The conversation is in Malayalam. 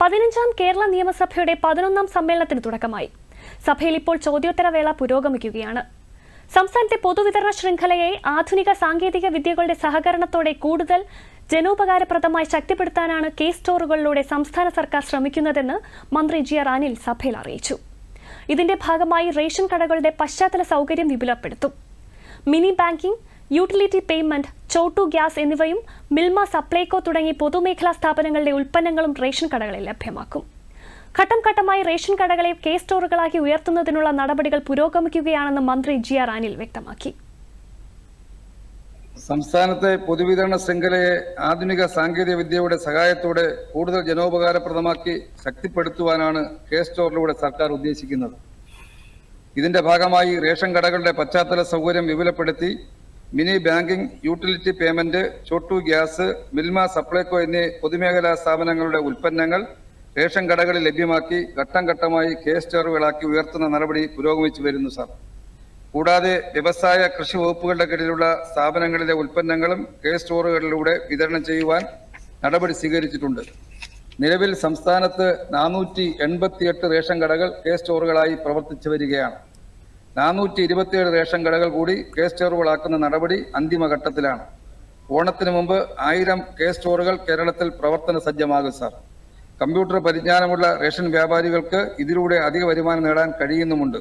പതിനഞ്ചാം കേരള നിയമസഭയുടെ പതിനൊന്നാം സമ്മേളനത്തിന് തുടക്കമായി. സഭയിൽ ഇപ്പോൾ ചോദ്യോത്തരവേള പുരോഗമിക്കുകയാണ്. സംസ്ഥാനത്തെ പൊതുവിതരണ ശൃംഖലയെ ആധുനിക സാങ്കേതിക വിദ്യകളുടെ സഹകരണത്തോടെ കൂടുതൽ ജനോപകാരപ്രദമായി ശക്തിപ്പെടുത്താനാണ് കെ സ്റ്റോറുകളിലൂടെ സംസ്ഥാന സർക്കാർ ശ്രമിക്കുന്നതെന്ന് മന്ത്രി ജി ആർ അനിൽ സഭയിൽ അറിയിച്ചു. ഇതിന്റെ ഭാഗമായി റേഷൻ കടകളുടെ പശ്ചാത്തല സൗകര്യം വിപുലപ്പെടുത്തും. Mini banking utility payment Chhotu gas എന്നിവയും മിൽമ സപ്ലൈകോ തുടങ്ങി പൊതുമേഖലാ സ്ഥാപനങ്ങളുടെ ഉൽപ്പന്നങ്ങളും റേഷൻ കടകളിൽ ലഭ്യമാക്കും. ഘട്ടം ഘട്ടമായി റേഷൻ കടകളെ കെ സ്റ്റോറുകളാക്കി ഉയർത്തുന്നതിനുള്ള നടപടികൾ പുരോഗമിക്കുകയാണെന്ന് മന്ത്രി ജി ആർ അനിൽ വ്യക്തമാക്കി. സംസ്ഥാനത്തെ പൊതുവിതരണ ശൃംഖലയെ ആധുനിക സാങ്കേതിക വിദ്യയുടെ സഹായത്തോടെ കൂടുതൽ ജനോപകാരപ്രദമാക്കി ശക്തിപ്പെടുത്തുവാനാണ് കെ സ്റ്റോറിലൂടെ സർക്കാർ ഉദ്ദേശിക്കുന്നത്. ഇതിന്റെ ഭാഗമായി റേഷൻ കടകളുടെ പശ്ചാത്തല സൗകര്യം വിപുലപ്പെടുത്തി mini banking utility payment Chhotu gas Milma Supplyco എന്നീ പൊതുമേഖലാ സ്ഥാപനങ്ങളുടെ ഉൽപ്പന്നങ്ങൾ റേഷൻ കടകളിൽ ലഭ്യമാക്കി ഘട്ടം ഘട്ടമായി കെ സ്റ്റോറുകളാക്കി ഉയർത്തുന്ന നടപടി പുരോഗമിച്ചു വരുന്നു സാർ. കൂടാതെ വ്യവസായ കൃഷി വകുപ്പുകളുടെ കീഴിലുള്ള സ്ഥാപനങ്ങളിലെ ഉൽപ്പന്നങ്ങളും കെ സ്റ്റോറുകളിലൂടെ വിതരണം ചെയ്യുവാൻ നടപടി സ്വീകരിച്ചിട്ടുണ്ട്. നിലവിൽ സംസ്ഥാനത്ത് നാനൂറ്റി എൺപത്തിയെട്ട് റേഷൻ കടകൾ കെ സ്റ്റോറുകളായി പ്രവർത്തിച്ചു വരികയാണ്. നാനൂറ്റി ഇരുപത്തിയേഴ് റേഷൻ കടകൾ കൂടി കെ സ്റ്റോറുകളാക്കുന്ന നടപടി അന്തിമഘട്ടത്തിലാണ്. ഓണത്തിന് മുമ്പ് ആയിരം കെ സ്റ്റോറുകൾ കേരളത്തിൽ പ്രവർത്തന സജ്ജമാകും സാർ. കമ്പ്യൂട്ടർ പരിജ്ഞാനമുള്ള റേഷൻ വ്യാപാരികൾക്ക് ഇതിലൂടെ അധിക വരുമാനം നേടാൻ കഴിയുന്നുമുണ്ട്.